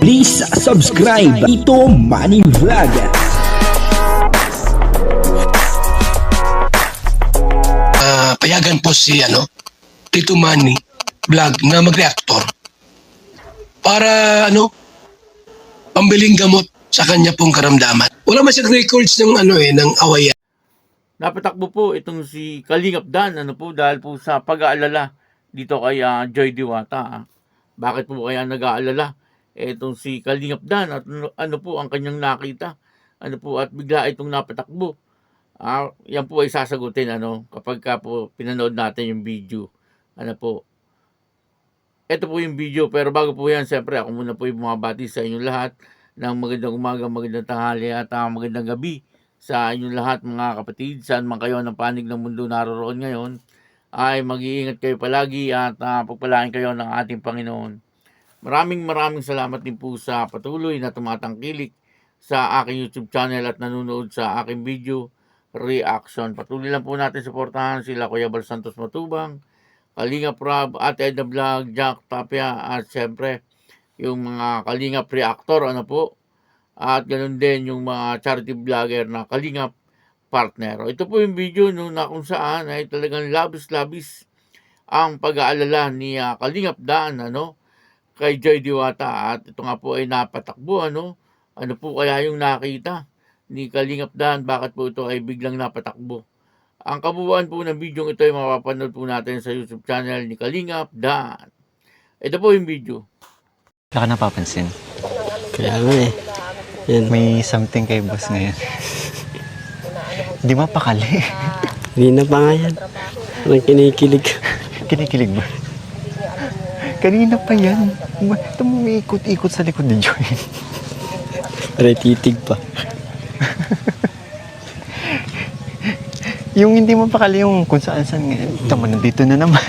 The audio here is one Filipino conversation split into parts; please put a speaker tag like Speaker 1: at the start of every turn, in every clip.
Speaker 1: Please subscribe Ito Money Vlog.
Speaker 2: Ah, payagan po si ano, Tito Manny vlog na mag-reactor para ano, pambiling gamot sa kanya pong karamdaman. Wala man siyang records ng ano eh, ng awayan.
Speaker 3: Napatakbo po itong si Kalingap Dan ano po dahil po sa pag-aalala dito kay ah, Joy Diwata. ah. Bakit po kaya nag-aalala itong si Kalingap Dan at ano, ano po ang kanyang nakita? Ano po at bigla itong napatakbo. Ah, yan po ay sasagutin ano kapag ka po pinanood natin yung video. Ano po. Ito po yung video pero bago po yan siyempre ako muna po yung bumabati sa inyong lahat ng magandang umaga, magandang tanghali at ah, magandang gabi sa inyong lahat mga kapatid, saan man kayo ng panig ng mundo naroroon ngayon, ay mag-iingat kayo palagi at uh, pagpalain kayo ng ating Panginoon. Maraming maraming salamat din po sa patuloy na tumatangkilik sa aking YouTube channel at nanonood sa aking video reaction. Patuloy lang po natin suportahan sila Kuya Bal Santos Matubang, Kalinga Prab, Ate Edna Vlog, Jack Tapia at syempre yung mga Kalinga Reactor ano po at ganun din yung mga charity vlogger na Kalingap partner. Ito po yung video no, na kung saan ay talagang labis-labis ang pag-aalala ni ah, Kalingap Daan ano, kay Joy Diwata at ito nga po ay napatakbo ano, ano po kaya yung nakita ni Kalingap Daan, bakit po ito ay biglang napatakbo. Ang kabuuan po ng video ito ay mapapanood po natin sa YouTube channel ni Kalingap Daan. Ito po yung video.
Speaker 4: Wala ka napapansin.
Speaker 5: Kaya nga eh. Yan.
Speaker 4: May something kay boss ngayon. Di mapakali.
Speaker 5: Hindi na pa nga yan. Parang kinikilig.
Speaker 4: Kinikilig ba? Kanina pa yan. Ito mo ikot-ikot sa likod ni Joy.
Speaker 5: Parang titig pa.
Speaker 4: yung hindi mapakali yung kung saan saan ngayon. Ito mo, nandito na naman.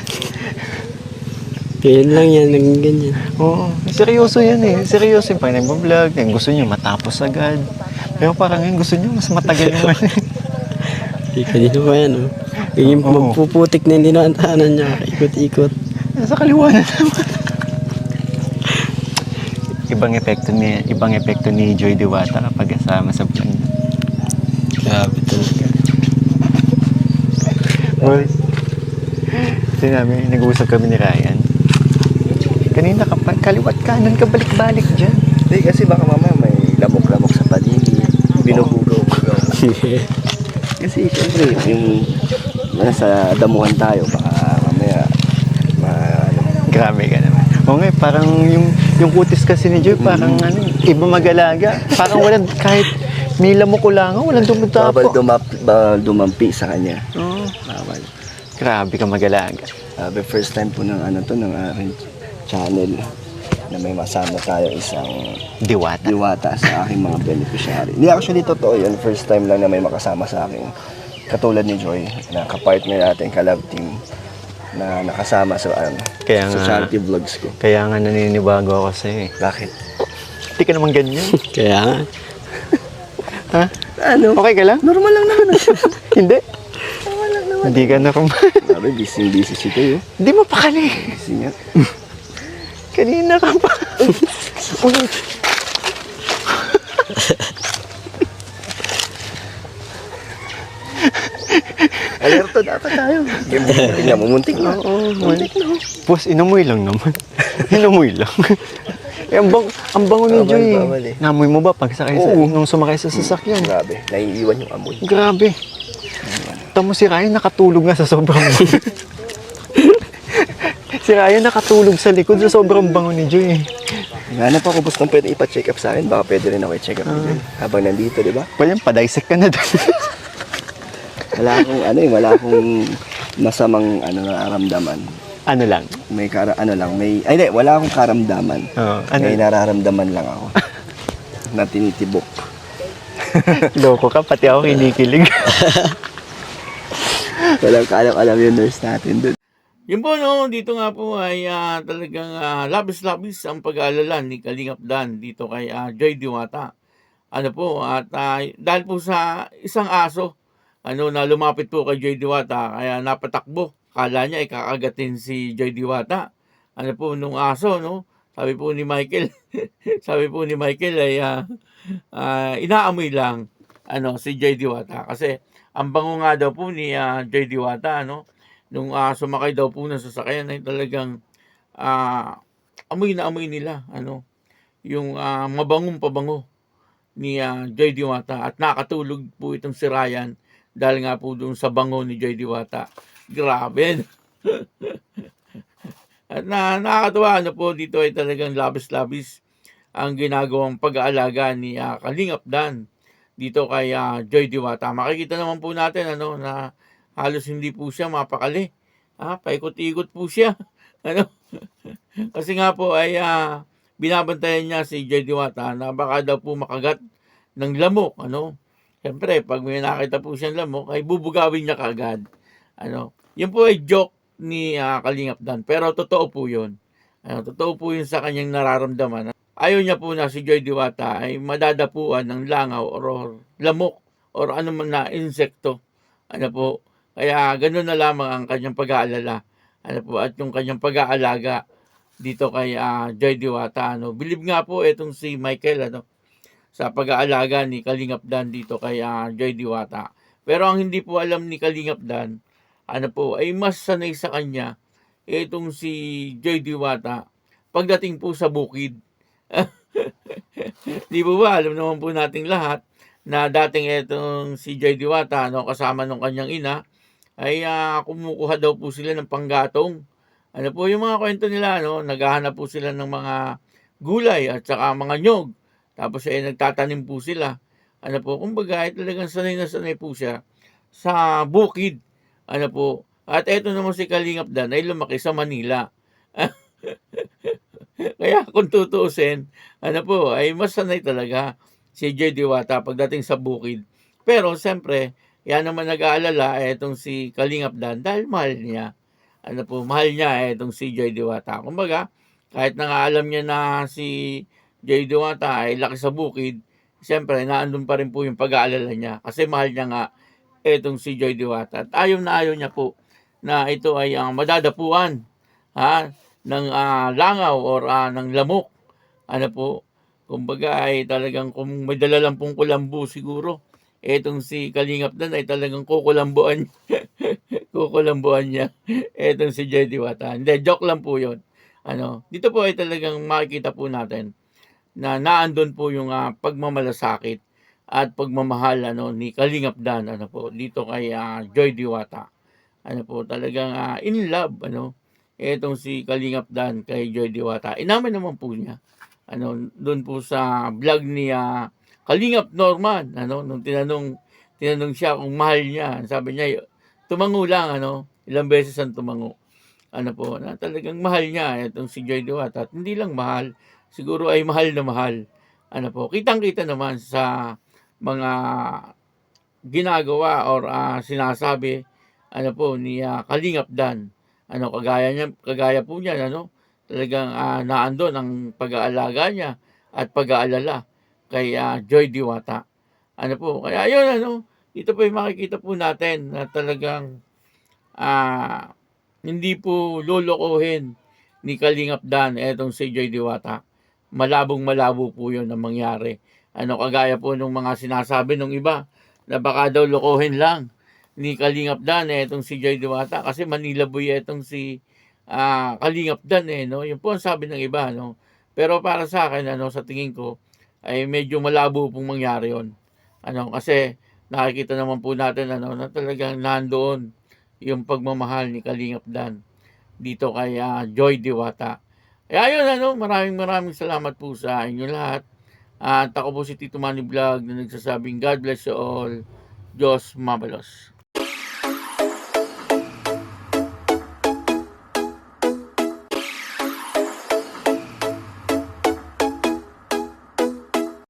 Speaker 5: Ganyan lang yan, naging ganyan.
Speaker 4: Oo, seryoso yan eh. Seryoso yung pag nag-vlog, yung gusto niyo matapos agad. Pero parang ngayon gusto niyo mas matagal ano.
Speaker 5: Hindi kanina pa yan, oh. Yung
Speaker 4: Oo.
Speaker 5: magpuputik na yung dinatahanan niya. Ikot-ikot.
Speaker 4: Sa kaliwa na naman. ibang epekto ni ibang epekto ni Joy Diwata kapag kasama sa vlog.
Speaker 5: Grabe talaga.
Speaker 4: Well, sinabi, nag-uusap kami ni Ryan. Kanina ka pa, kaliwat kanan ka balik-balik dyan.
Speaker 6: Hindi, kasi baka mamaya may lamok-lamok sa paligid, binubugaw-bugaw. kasi siyempre, yung nasa damuhan tayo, ano,
Speaker 4: Grabe ka naman. Oo nga, eh, parang yung, yung kutis kasi ni Joy, parang ano, iba mag-alaga. Parang walang, kahit may lamok ko lang, walang
Speaker 6: bawal,
Speaker 4: dumutapo.
Speaker 6: dumap, bawal dumampi sa kanya.
Speaker 4: Oo.
Speaker 6: Bawal.
Speaker 4: Grabe ka mag-alaga.
Speaker 6: Sabi, first time po ng ano to, ng aking channel na may masama tayo isang
Speaker 4: Diwata.
Speaker 6: diwata sa aking mga beneficiary. Hindi actually totoo yun. First time lang na may makasama sa akin. Katulad ni Joy, na kapartner natin, kalab team, na nakasama sa, ano,
Speaker 4: Kaya
Speaker 6: sa
Speaker 4: nga-
Speaker 6: charity vlogs ko.
Speaker 4: Kaya nga naninibago ako sa'yo eh.
Speaker 6: Bakit?
Speaker 4: Hindi ka naman ganyan.
Speaker 5: Kaya nga.
Speaker 4: ha?
Speaker 6: Ano?
Speaker 4: Okay ka lang?
Speaker 6: Normal lang naman.
Speaker 4: Hindi. Hindi ka normal.
Speaker 6: Sabi, busy busy si Toy. Oh.
Speaker 4: Hindi mo pakali.
Speaker 6: Busy nga.
Speaker 4: Kanina ka pa.
Speaker 6: Alerto dapat tayo. Tingnan mo, muntik na.
Speaker 4: Oo, muntik na. Boss, inamoy lang naman. inamoy lang. eh, ang, bang, ang bango ni Joy.
Speaker 6: bawal eh.
Speaker 4: Namoy mo ba pag sakay sa,
Speaker 6: Oo.
Speaker 4: nung sumakay sa sasakyan?
Speaker 6: Grabe, naiiwan yung amoy.
Speaker 4: Grabe. Tamo si Ryan nakatulog nga sa sobrang bango. si Ryan nakatulog sa likod sa sobrang bango ni Joy. eh.
Speaker 6: Hanap ako boss pwede ipa-check up sa akin. Baka pwede rin ako i-check up. Joy. Habang nandito, di ba?
Speaker 4: Well, yan, padisect ka na doon.
Speaker 6: Wala akong, ano eh, wala akong masamang ano, nararamdaman.
Speaker 4: ano lang?
Speaker 6: May kara, ano lang, may, ay hindi, wala akong karamdaman.
Speaker 4: Oo, ano?
Speaker 6: May nararamdaman lang ako. na tinitibok.
Speaker 4: Loko ka, pati ako kinikilig.
Speaker 6: Walang kaalam-alam yung nurse natin doon.
Speaker 3: Yun po, no, dito nga po ay ah, talagang ah, labis-labis ang pag-aalala ni Kalingap Dan dito kay ah, Joy Diwata. Ano po, at ah, dahil po sa isang aso, ano, na lumapit po kay Joy Diwata, kaya napatakbo. Kala niya ikakagatin si Joy Diwata. Ano po, nung aso, no, sabi po ni Michael, sabi po ni Michael ay ah, ah, inaamoy lang ano si Joy Diwata. Kasi ang bango nga daw po ni ah, Joy Diwata ano? Nung ah, sumakay daw po ng sasakyan ay talagang ah, amoy na amoy nila ano? Yung ah, mabangong pabango ni ah, Joy Diwata. At nakatulog po itong si Ryan dahil nga po dun sa bango ni Joy Diwata. Grabe. at na, nakakatuwa ano po dito ay talagang labis-labis ang ginagawang pag-aalaga ni ah, Kalingap Dan dito kay ah, Joy Diwata. Makikita naman po natin ano na halos hindi po siya mapakali. Ah, paikot-ikot po siya. ano? Kasi nga po ay ah, binabantayan niya si Joy Diwata na baka daw po makagat ng lamok, ano? Siyempre, pag may nakita po siyang lamok, ay bubugawin niya kagad. Ano? Yun po ay joke ni ah, Kalingap Dan. Pero totoo po yun. Ano, totoo po yun sa kanyang nararamdaman. Ayaw niya po na si Joy Diwata ay madadapuan ng langaw or, lamok or ano man na insekto. Ano po. Kaya ganun na lamang ang kanyang pag-aalala. Ano po, at yung kanyang pag-aalaga dito kay ah, Joy Diwata. Ano. Bilib nga po itong si Michael ano, sa pag-aalaga ni Kalingap Dan dito kay ah, Joy Diwata. Pero ang hindi po alam ni Kalingap Dan, ano po, ay mas sanay sa kanya itong si Joy Diwata pagdating po sa bukid. Di po ba, alam naman po nating lahat na dating itong si Joy Diwata, no, kasama ng kanyang ina, ay ah, kumukuha daw po sila ng panggatong. Ano po yung mga kwento nila, no? naghahanap po sila ng mga gulay at saka mga nyog. Tapos ay nagtatanim po sila. Ano po, kumbaga ay talagang sanay na sanay po siya sa bukid. Ano po, at eto naman si Kalingap Dan ay lumaki sa Manila. Kaya kung tutuusin, ano po, ay mas sanay talaga si Joy Diwata pagdating sa bukid. Pero siyempre, yan naman nag-aalala etong si Kalingap Dan dahil mahal niya. Ano po, mahal niya etong si Joy Diwata. Kumbaga, kahit na nga alam niya na si Joy Diwata ay laki sa bukid, siyempre, naandun pa rin po yung pag-aalala niya. Kasi mahal niya nga etong si Joy Diwata. At ayaw na ayaw niya po na ito ay ang madadapuan ha, ng ah, langaw or ah, ng lamok. Ano po, kumbaga ay talagang kung may dala lang pong kulambu siguro, etong si Kalingap Dan ay talagang kukulambuan kukulambuan niya etong si Joy Diwata. Hindi, joke lang po yon Ano, dito po ay talagang makikita po natin na naandun po yung ah, pagmamalasakit at pagmamahal ano ni Kalingap Dan ano po dito kay ah, Joy Diwata. Ano po talagang ah, in love ano etong si Kalingap Dan kay Joy Diwata. Inamin naman po niya ano doon po sa vlog ni ah, Kalingap Norman ano nung tinanong tinanong siya kung mahal niya. Sabi niya tumango lang ano ilang beses ang tumango. Ano po na talagang mahal niya etong si Joy Diwata. At hindi lang mahal, siguro ay mahal na mahal. Ano po, kitang-kita naman sa mga ginagawa or ah, sinasabi ano po ni ah, Kalingap Dan. Ano kagaya niya kagaya po niya ano talagang ah, naandun ang pag-aalaga niya at pag-aalala kay ah, Joy Diwata. Ano po, kaya yun ano, dito po yung makikita po natin na talagang ah, hindi po lolokohin ni Kalingap Dan etong si Joy Diwata. Malabong malabo po yun ang mangyari. Ano kagaya po nung mga sinasabi ng iba na baka daw lokohin lang ni Kalingap Dan eh, itong si Joy Diwata kasi Manila boy itong si ah, Kalingap Dan eh no. Yun po ang sabi ng iba no. Pero para sa akin ano sa tingin ko ay medyo malabo pong mangyari yon. Ano kasi nakikita naman po natin ano na talagang nandoon yung pagmamahal ni Kalingap Dan dito kay ah, Joy Diwata. Kaya yun ano, maraming maraming salamat po sa inyo lahat. At ako po si Tito Manny Vlog na nagsasabing God bless you all. Diyos mabalos.